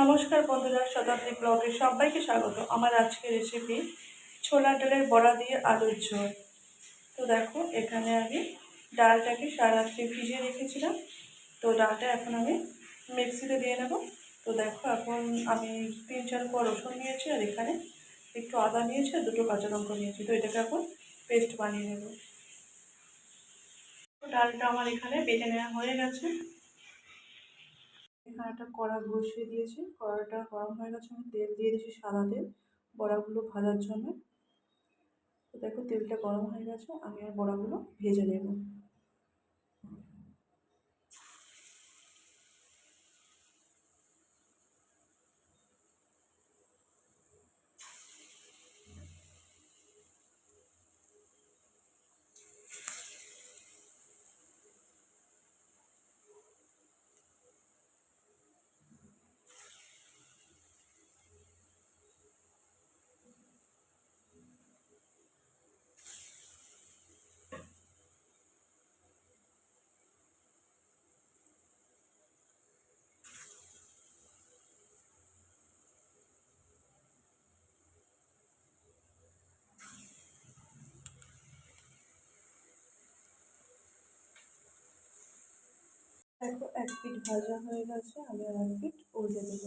নমস্কার বন্ধুরা শতাব্দী ব্লগে সবাইকে স্বাগত। আমার আজকের রেসিপি ছোলা ডালের বড়া দিয়ে আলুর ঝোল। তো দেখো, এখানে আমি ডালটাকে সারাত্রি ভিজিয়ে রেখেছিলাম। তো ডালটা এখন আমি মিক্সিতে দিয়ে নেব। তো দেখো, এখন আমি তিন চার পর রসুন নিয়েছি আর এখানে একটু আদা নিয়েছি আর দুটো কাঁচা লঙ্কা নিয়েছি। তো এটাকে এখন পেস্ট বানিয়ে নেব। ডালটা আমার এখানে বেটে নেওয়া হয়ে গেছে। এখানে একটা কড়া বসিয়ে দিয়েছি। কড়াটা গরম হয়ে গেছে, আমি তেল দিয়ে দিয়েছি সাদা তেল। বড়াগুলো ভাজার জন্য। তো দেখো তেলটা গরম হয়ে গেছে, আমি আর বড়াগুলো ভেজে নেব। দেখো এক পিঠ ভাজা হয়ে গেছে আমি আর এক পিঠ উল্টে দেবো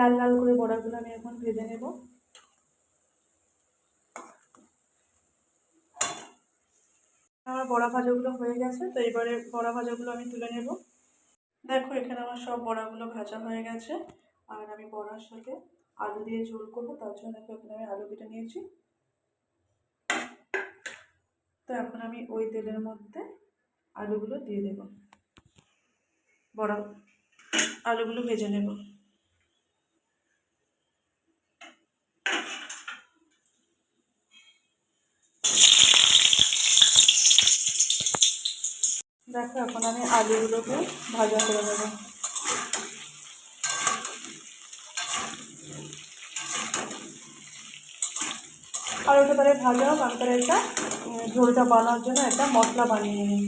লাল লাল করে বড়াগুলো আমি এখন ভেজে নেব। আমার বড়া ভাজাগুলো হয়ে গেছে, তো এবারে বড়া ভাজাগুলো আমি তুলে নেব। দেখো, এখানে আমার সব বড়াগুলো ভাজা হয়ে গেছে, আর আমি বড়ার সাথে আলু দিয়ে ঝোল করব, তার জন্য এখানে আমি আলু কেটে নিয়েছি। তো এখন আমি ওই তেলের মধ্যে আলুগুলো দিয়ে দেব। বড়া আলুগুলো ভেজে নেব দেখো এখন আমি আলুগুলোকে ভাজা করে নেব। আলুটা তাহলে ভাজা হোক, আমি এটা ঝোলটা বানানোর জন্য একটা মশলা বানিয়ে নিই।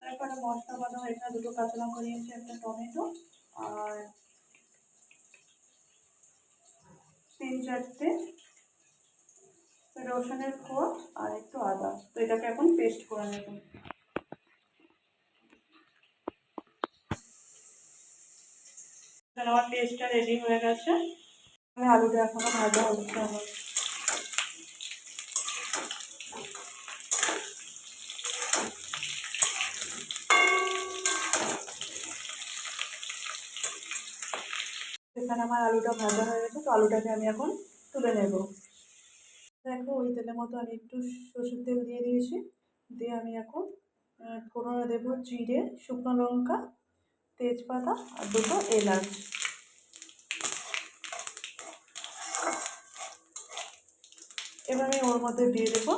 তারপরে মশলা বানাবো, এখানে দুটো কাঁচা লঙ্কা নিয়েছি, একটা টমেটো আর তিন চারটে রসুনের কোট আর একটু আদা। তো এটাকে এখন পেস্ট করে নেব। আমার পেস্টটা রেডি হয়ে গেছে। আমি আলুটা এখনও ভাজা হচ্ছে আমার। এখানে আমার আলুটা ভাজা হয়ে গেছে, তো আলুটাকে আমি এখন তুলে নেব। দেখো, ওই তেলের মতো আমি একটু সরষের তেল দিয়ে দিয়েছি। দিয়ে আমি এখন ফোড়নে দেবো জিরে, শুকনো লঙ্কা, তেজপাতা আর দুটো এলাচ। এবার আমি ওর মধ্যে দিয়ে দেবো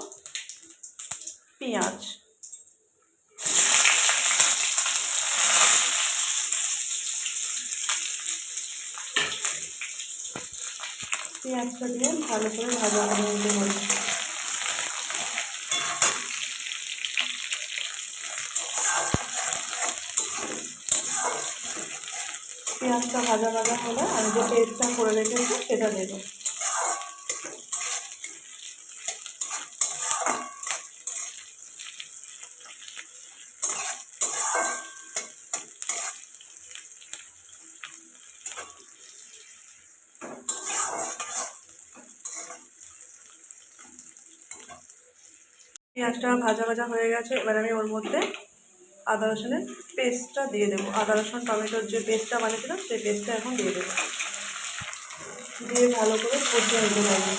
পেঁয়াজ। পেঁয়াজটা দিয়ে ভালো করে ভাজা করে নিতে হবে পেঁয়াজটা ভাজা ভাজা হলে আমি যে পেস্টটা করে রেখেছি, সেটা দেবো। পেঁয়াজটা ভাজা ভাজা হয়ে গেছে, এবার আমি ওর মধ্যে আদা রসুনের পেস্টটা দিয়ে দেবো। আদা রসুন, টমেটোর যে পেস্টটা বানিয়েছিলাম, সেই পেস্টটা এখন দিয়ে দেবো। দিয়ে ভালো করে কষিয়ে নিতে হবে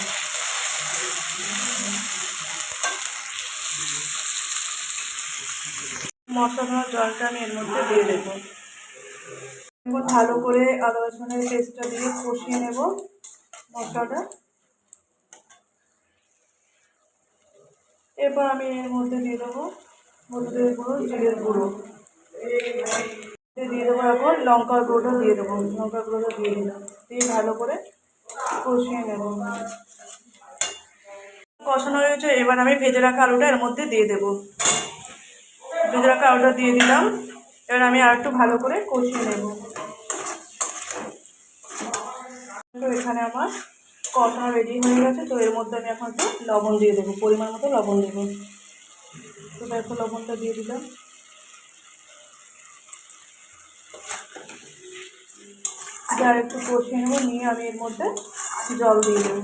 মশলার জলটা আমি এর মধ্যে দিয়ে দেবো। ভালো করে আদা রসুনের পেস্টটা দিয়ে কষিয়ে নেব মশলাটা। এরপর আমি এর মধ্যে দিয়ে দেবো হলুদের গুঁড়ো, জিরের গুঁড়ো। দিয়ে দেবো এখন লঙ্কার গুঁড়োটা দিয়ে দেবো, লঙ্কার গুঁড়োটা দিয়ে দিলাম। দিয়ে ভালো করে কষিয়ে নেব। কষানো হয়েছে, এবার আমি ভেজে রাখা আলুটা এর মধ্যে দিয়ে দেবো। ভেজে রাখা আলুটা দিয়ে দিলাম, এবার আমি আর একটু ভালো করে কষিয়ে নেব। এখানে আমার কষানো রেডি হয়ে গেছে, তো এর মধ্যে আমি এখন একটু লবণ দিয়ে দেবো, পরিমাণ মতো লবণ দেবো। তো দেখো লবণটা দিয়ে দিলাম। আর একটু কষিয়ে নেব, নিয়ে আমি এর মধ্যে জল দিয়ে দেবো।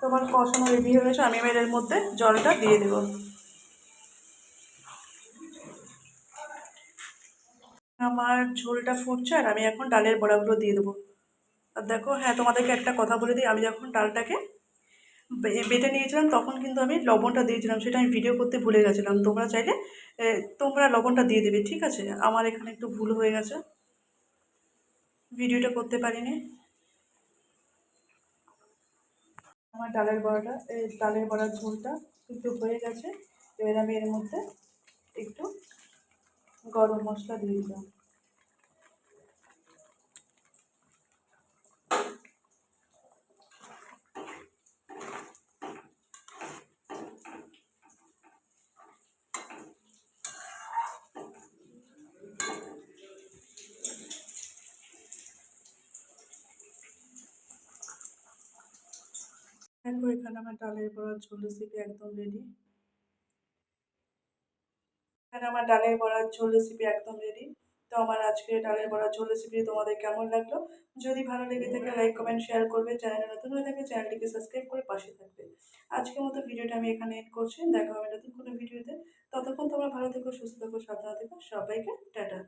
তোমার কষানো রেডি হয়ে গেছে, আমি এবার এর মধ্যে জলটা দিয়ে দেবো। আমার ঝোলটা ফুটছে আর আমি এখন ডালের বড়াগুলো দিয়ে দেবো। আর দেখো হ্যাঁ তোমাদেরকে একটা কথা বলে দিই, আমি যখন ডালটাকে বেটে নিয়েছিলাম, তখন কিন্তু আমি লবণটা দিয়েছিলাম, সেটা আমি ভিডিও করতে ভুলে গেছিলাম। তোমরা চাইলে তোমরা লবণটা দিয়ে দেবে, ঠিক আছে? আমার এখানে একটু ভুল হয়ে গেছে। ভিডিওটা করতে পারিনি। আমার ডালের বড়াটা, এই ডালের বড়ার ঝোলটা একটু হয়ে গেছে। এবার আমি এর মধ্যে একটু গরম মশলা দিয়ে দিলাম দেখো এখানে আমার ডালের বড়ার ঝোল রেসিপি একদম রেডি এখানে আমার ডালের বড়ার ঝোল রেসিপি একদম রেডি তো আমার আজকে ডালের বড়ার ঝোল রেসিপি তোমাদের কেমন লাগল? যদি ভালো লেগে থাকে লাইক কমেন্ট শেয়ার করবে। চ্যানেলে নতুন হয়ে থাকে চ্যানেলটিকে সাবস্ক্রাইব করে পাশে থাকবে। আজকের মতো ভিডিওটা আমি এখানে এড করছি। দেখা হবে নতুন কোনো ভিডিওতে ততক্ষণ তোমরা ভালো থেকো, সুস্থ থাকো, সাবধানে থেকো। সবাইকে টাটা।